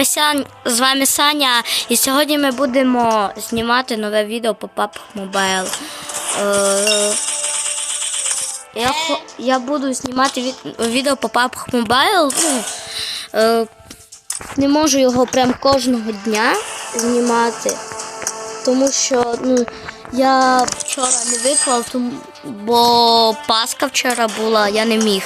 Ми з вами Саня, і сьогодні ми будемо знімати нове відео по PUBG Mobile. Е, я, я буду знімати від- відео по PUBG Mobile. Е, не можу його прям кожного дня знімати, тому що ну, я вчора не виклав, бо Пасха вчора була, я не міг.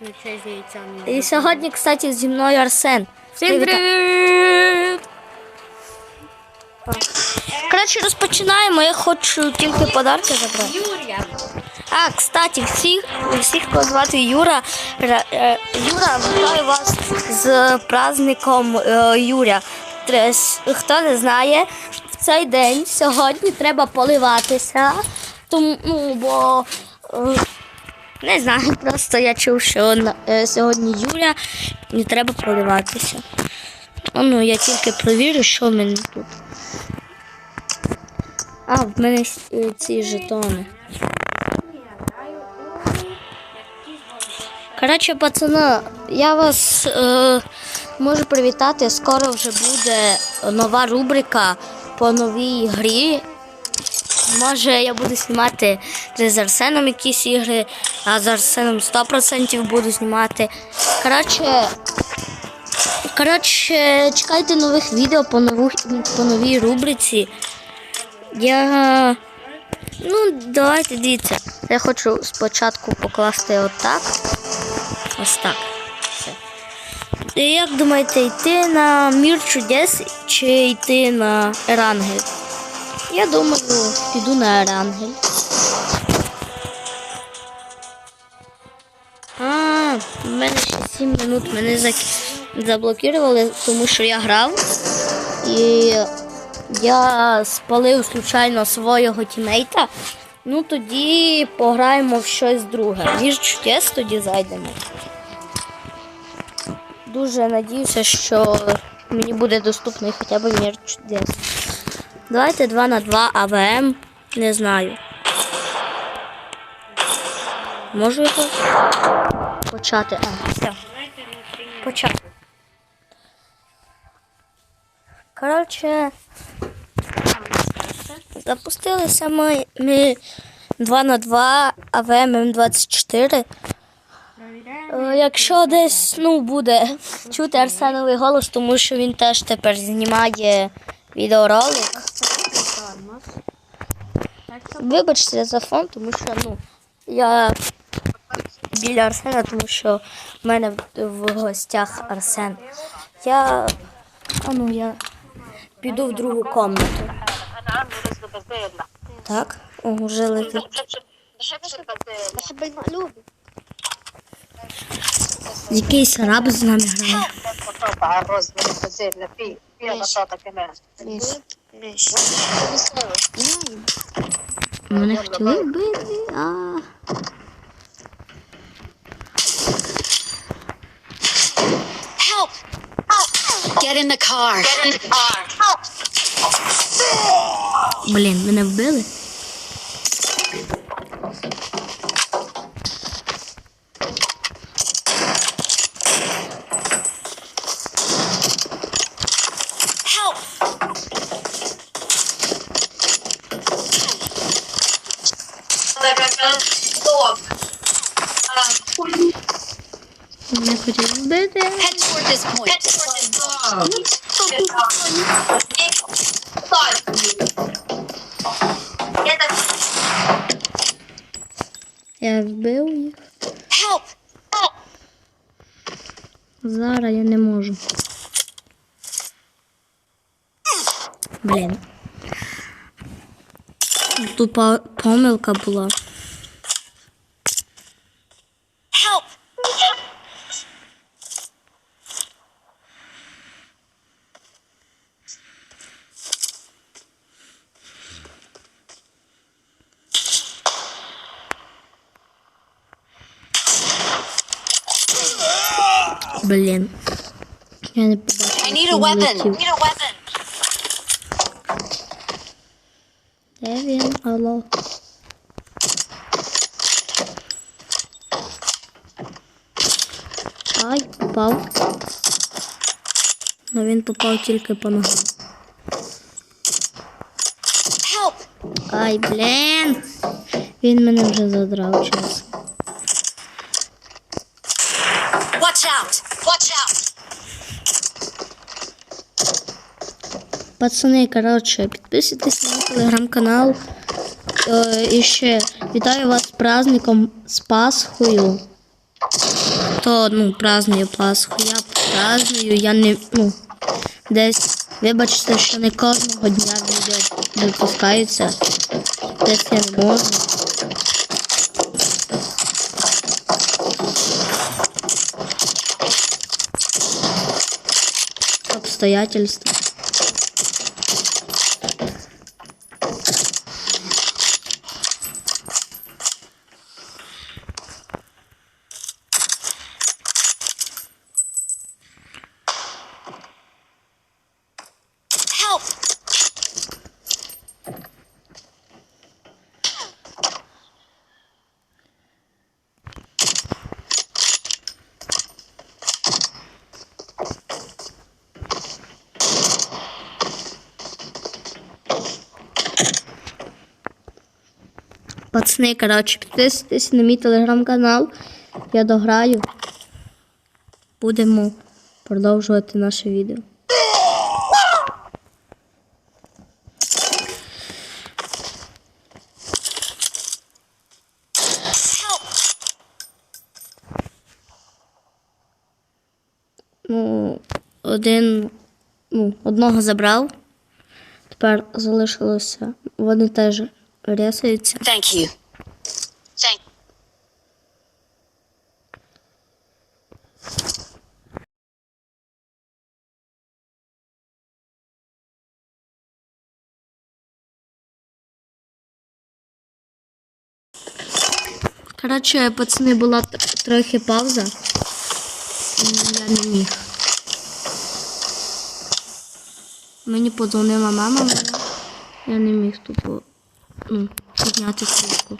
Обед з. І сьогодні, кстати, зі мною Арсен. Всім Привіт. Коротше, розпочинаємо. Я хочу тільки подарки забрати. Юрія. А, кстати, всіх, всіх кого звати Юра. Ра- е, Юра, вітаю вас з праздником е, Юря. Хто не знає, в цей день сьогодні треба поливатися. Тому, ну, бо е, не знаю, просто я чув, що на- е, сьогодні Юря і треба поливатися. А, Ну, я тільки провірю, що в мене тут. А, в мене е, ці жетони. Коротше, пацани, я вас е, можу привітати. Скоро вже буде нова рубрика по новій грі. Може, я буду знімати з Арсеном якісь ігри, а з Арсеном 100% буду знімати. Коротше, коротше, чекайте нових відео по, нову, по новій рубриці. Я. Ну, давайте дивіться. Я хочу спочатку покласти отак. Ось так. Все. І як думаєте, йти на мір чудес чи йти на Ерангель? Я думаю, піду на Ерангель. А, в мене ще 7 минут мене заблокували, тому що я грав. І я спалив случайно свого тімейта. Ну тоді пограємо в щось друге. Між чудес тоді зайдемо. Дуже надіюся, що мені буде доступний хоча б мір чудес. Давайте 2 на 2 АВМ. Не знаю. Можу його почати. А, все. Почати. Коротше, запустилися ми, ми 2 на 2 АВМ М24. Е, Якщо десь ну, буде чути Арсеновий голос, тому що він теж тепер знімає відеоролик. Вибачте за фон, тому що ну, я біля Арсена, тому що в мене в, гостях Арсен. Я, а ну, я піду в другу комнату. Так, о, вже летить. Якийсь раб з нами грає. Мене хотіли бити, а. Get in the car. Get in the car. Блін, мене вбили. Мене хотіли вбити. Я вбив їх. Зараз я не можу. Блін. Тут помилка була. Help! Блін. Я не побачила. I need a weapon. Need a weapon. Де він? Алло. Ай, попав. але він попав тільки по ногам. Help! Ай, блін! Він мене вже задрав час. Пацани, коротше, підписуйтесь на телеграм-канал. Е, і ще вітаю вас з праздником з Пасхою. Хто ну, празднує Пасху, я праздную, я не. ну, десь. Вибачте, що не кожного дня відео випускаються. Десь я не можу. Обстоятельства. Help! Пацани, коротше, підписуйтесь на мій телеграм-канал. Я дограю. Будемо продовжувати наше відео. Ну, один, ну, одного забрав. Тепер залишилося. Вони теж рясаються. Thank you. Thank Коротше, пацани, була трохи пауза. Я не міг. Мені подзвонила мама. Я не міг тупо підняти трубку.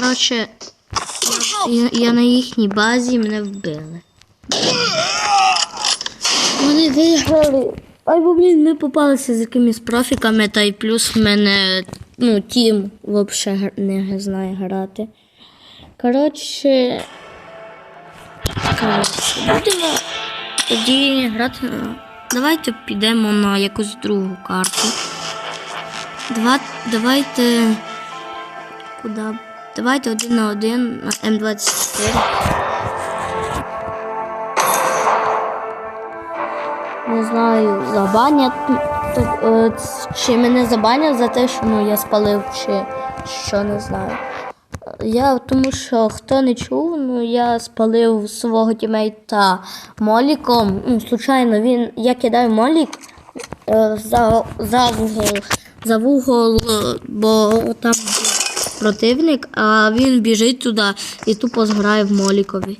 Коротше, я, я на їхній базі мене вбили. Вони виграли. Ай, бо, блін, ми попалися з якимись профіками, та й плюс в мене, ну, тім взагалі не знає грати. Коротше. Коротше, будемо тоді грати. на- Давайте підемо на якусь другу карту. Два, давайте. Куди? Давайте один на один на М24. Не знаю, забанять. Е, Чи мене забанять за те, що ну, я спалив, чи що не знаю. Я тому що хто не чув, ну я спалив свого тімейта моліком. Ну, случайно він, я кидаю молік е, за, за вугол, за вугол, е, бо там противник, а він біжить туди і тупо зграє в молікові.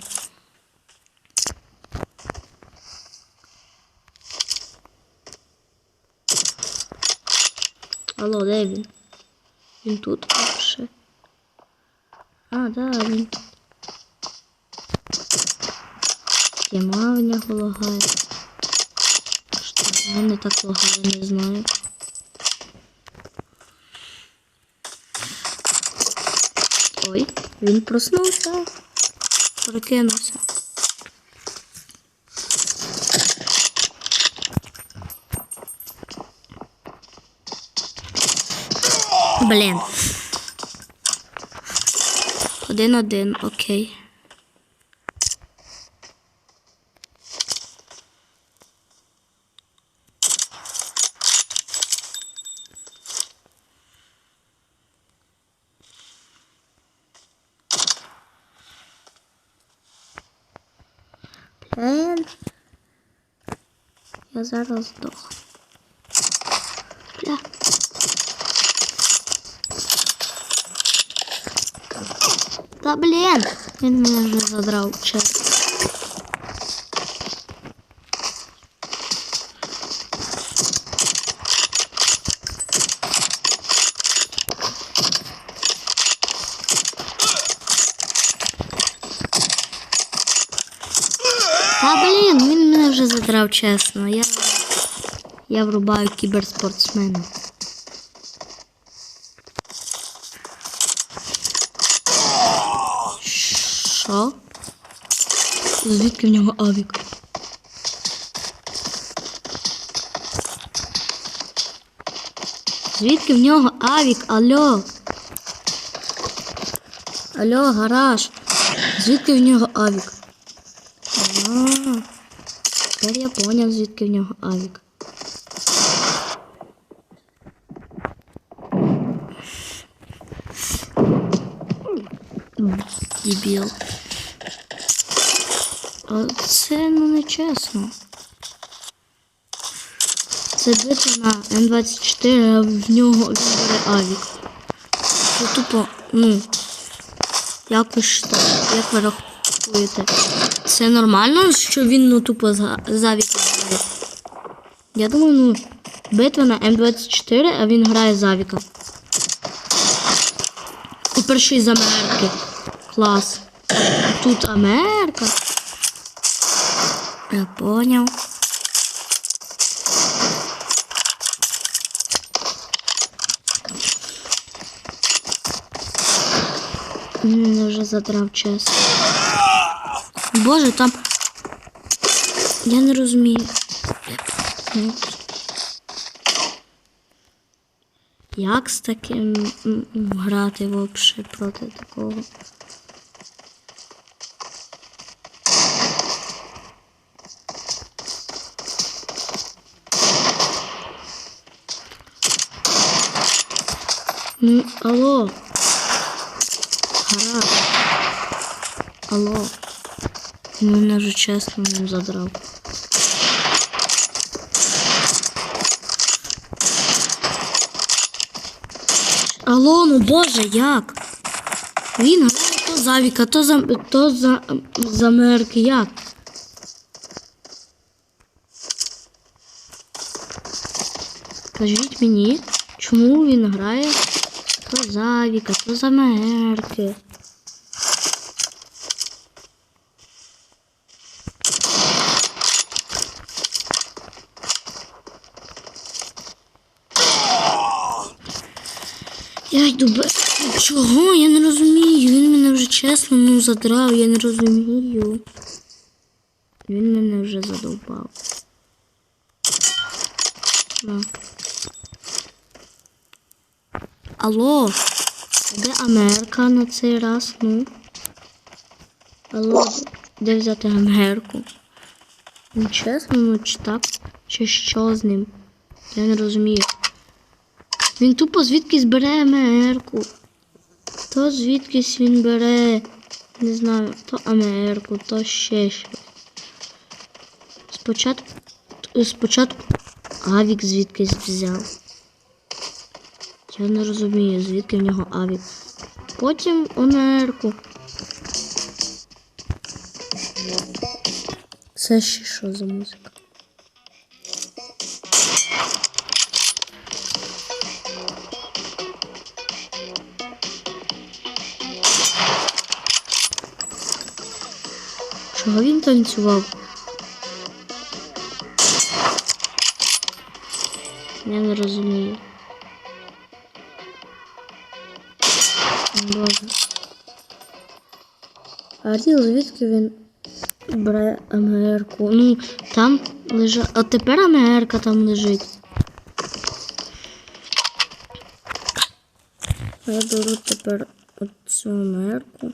Алло, де він? Він тут ще. А, да, він. тут. Тіма в нього лагає. Що, в мене так лагає, не знаю. Ой, він проснувся. Прокинувся. Блін. Один-один, окей. Блін. Я зараз здох. Бля. Та блін! Він мене вже задрав, чесно. Та блін, він мене вже задрав, чесно. Я, я врубаю кіберспортсмена. Що? Звідки в нього авік? Звідки в нього авік? Алло? Алло, гараж. Звідки в нього авік? Тепер я поняв, звідки в нього авік. Дебіл. Це ну не чесно. Це битва на М24, а в нього бере авік. Це тупо, ну, якось так, як ви рахуєте. Це нормально, що він ну тупо за, за грає? Я думаю, ну, битва на М24, а він грає за авіка. І перший з Америки. Клас. Тут Америка. Я поняв. Мене вже задрав чесно. Боже, там. Я не розумію. Як з таким грати взагалі проти такого? Ну, алло. Гаразд. Алло. Він Мене вже чесно не задрав. Алло, ну боже, як? Він грає то за Віка, то за то за, за Мерки, як? Скажіть мені, чому він грає то за Віка, то за Мерки? Я йду без. Чого? Я не розумію. Він мене вже чесно ну задрав, я не розумію. Він мене вже задовбав. Алло, де Америка на цей раз? Ну. Алло, де взяти Америку? Ну чесно, ну чи так? Чи що з ним? Я не розумію. Він тупо звідкись бере АМР-ку. То звідкись він бере, не знаю, то АМР-ку, то ще щось. Спочатку, спочатку Авік звідкись взяв. Я не розумію, звідки в нього Авік. Потім ОНР-ку. Це ще що за музика? Чого він танцював? Я не розумію. Боже. Аріл, звідки він бере АМР-ку? Ну, там лежа. А тепер АМР-ка там лежить. Я беру тепер оцю АМР-ку.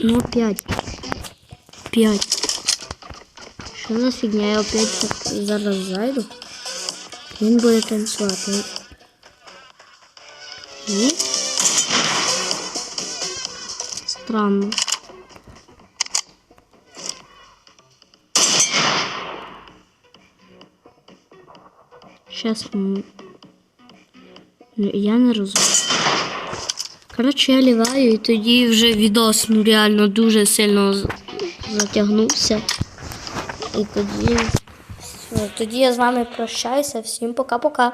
Ну, п'ять. П'ять. Що за фігня? Я опять так зараз зайду. Він буде танцювати. Ні? Странно. Чесно. ну, Я не розумію. Коротше, я ліваю і тоді вже відос ну, реально дуже сильно затягнувся. І тоді. все, тоді я з вами прощаюся. Всім пока-пока.